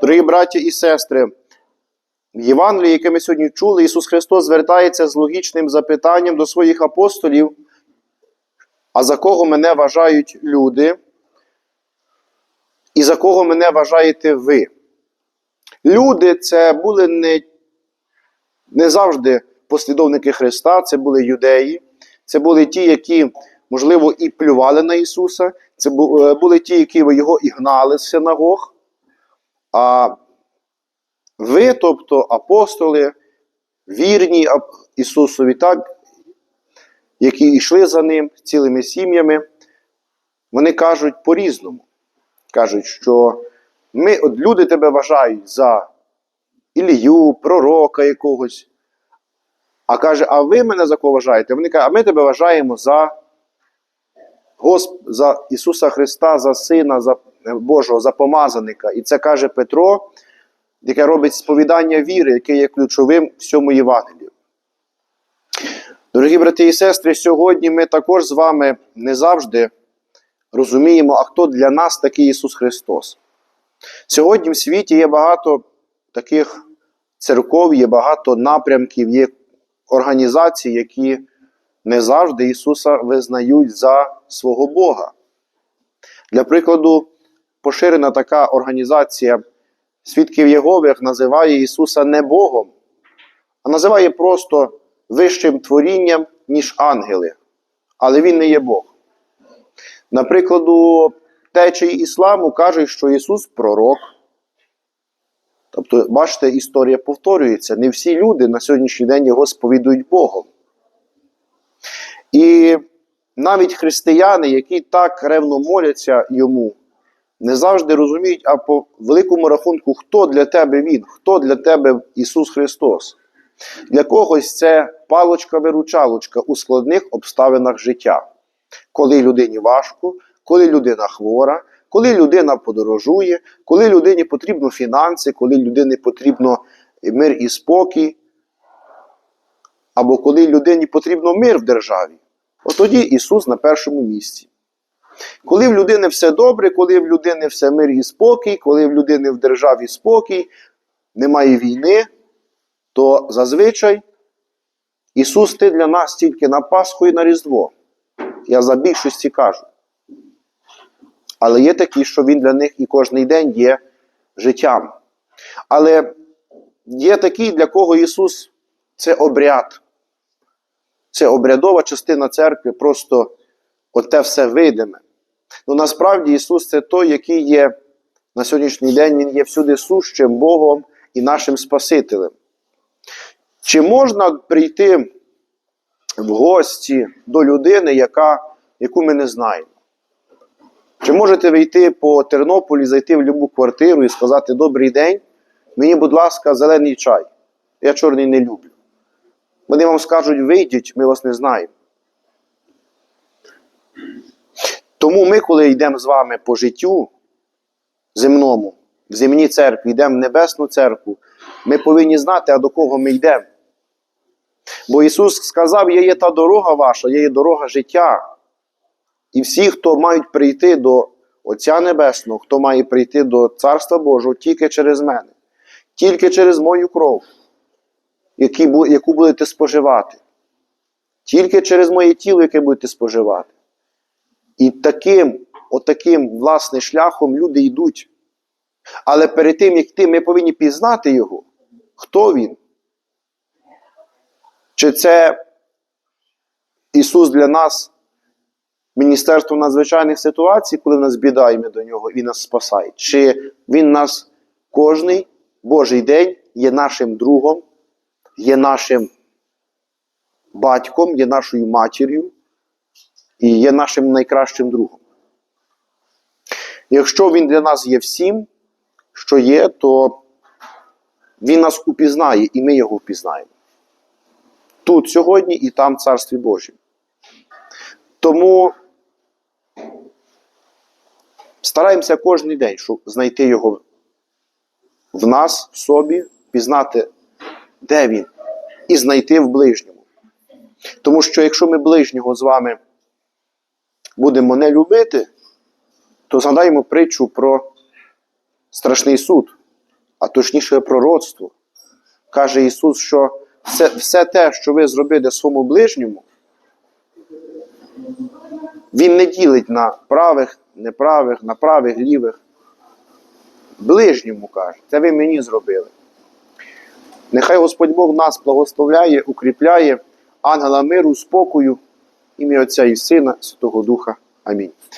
Дорогі браті і сестри, в Євангелії, яке ми сьогодні чули, Ісус Христос звертається з логічним запитанням до своїх апостолів, а за кого мене вважають люди, і за кого мене вважаєте ви? Люди це були не, не завжди послідовники Христа, це були юдеї, це були ті, які, можливо, і плювали на Ісуса, це е, були ті, які його і гнали з синагог. А ви, тобто апостоли, вірні Ісусові, так, які йшли за ним цілими сім'ями, вони кажуть по-різному. Кажуть, що ми, от люди тебе вважають за Ілію, пророка якогось. А каже, а ви мене за кого вважаєте? Вони кажуть, а ми тебе вважаємо за Госп... за Ісуса Христа, за Сина за Божого, за помазаника. І це каже Петро, яке робить сповідання віри, яке є ключовим в цьому Євангелії. Дорогі брати і сестри, сьогодні ми також з вами не завжди розуміємо, а хто для нас такий Ісус Христос. Сьогодні в світі є багато таких церков, є багато напрямків, є організацій, які не завжди Ісуса визнають за свого Бога. Для прикладу, поширена така організація свідків Єгових називає Ісуса не Богом, а називає просто вищим творінням, ніж ангели. Але Він не є Бог. Наприклад, течії ісламу кажуть, що Ісус пророк. Тобто, бачите, історія повторюється. Не всі люди на сьогоднішній день його сповідують Богом. І навіть християни, які так ревно моляться йому, не завжди розуміють, а по великому рахунку, хто для тебе Він, хто для тебе Ісус Христос. Для когось це палочка-виручалочка у складних обставинах життя. Коли людині важко, коли людина хвора, коли людина подорожує, коли людині потрібно фінанси, коли людині потрібно мир і спокій, або коли людині потрібно мир в державі, от тоді Ісус на першому місці. Коли в людини все добре, коли в людини все мир і спокій, коли в людини в державі спокій, немає війни, то зазвичай Ісус ти для нас тільки на Пасху і на Різдво. Я за більшості кажу. Але є такі, що Він для них і кожний день є життям. Але є такі, для кого Ісус це обряд. Це обрядова частина церкви, просто оте все видиме. Ну насправді Ісус це той, який є на сьогоднішній день, Він є всюди сущим Богом і нашим Спасителем. Чи можна прийти в гості до людини, яка, яку ми не знаємо? Чи можете ви йти по Тернополі, зайти в будь-яку квартиру і сказати Добрий день, мені, будь ласка, зелений чай. Я чорний не люблю. Вони вам скажуть, вийдіть, ми вас не знаємо. Тому ми, коли йдемо з вами по життю земному, в земній церкві, йдемо в Небесну церкву, ми повинні знати, а до кого ми йдемо. Бо Ісус сказав, я є та дорога ваша, я є дорога життя. І всі, хто мають прийти до Отця Небесного, хто має прийти до Царства Божого тільки через мене, тільки через мою кров, яку будете споживати, тільки через моє тіло, яке будете споживати. І таким, отаким, власне, шляхом люди йдуть. Але перед тим, як йти, ми повинні пізнати його, хто він. Чи це Ісус для нас Міністерство надзвичайних ситуацій, коли нас біда, і ми до нього і нас спасає? Чи Він нас кожний Божий день є нашим другом, є нашим батьком, є нашою матір'ю і є нашим найкращим другом? Якщо Він для нас є всім, що є, то Він нас упізнає, і ми його впізнаємо. Тут сьогодні і там в Царстві Божім. Тому стараємося кожен день, щоб знайти його в нас, в собі, пізнати, де він, і знайти в ближньому. Тому що якщо ми ближнього з вами будемо не любити, то згадаємо притчу про страшний суд, а точніше пророцтво. Каже Ісус, що все, все те, що ви зробите своєму ближньому, Він не ділить на правих, неправих, на правих, лівих. Ближньому каже, це ви мені зробили. Нехай Господь Бог нас благословляє, укріпляє, ангела миру, спокою, ім'я Отця і Сина, Святого Духа. Амінь.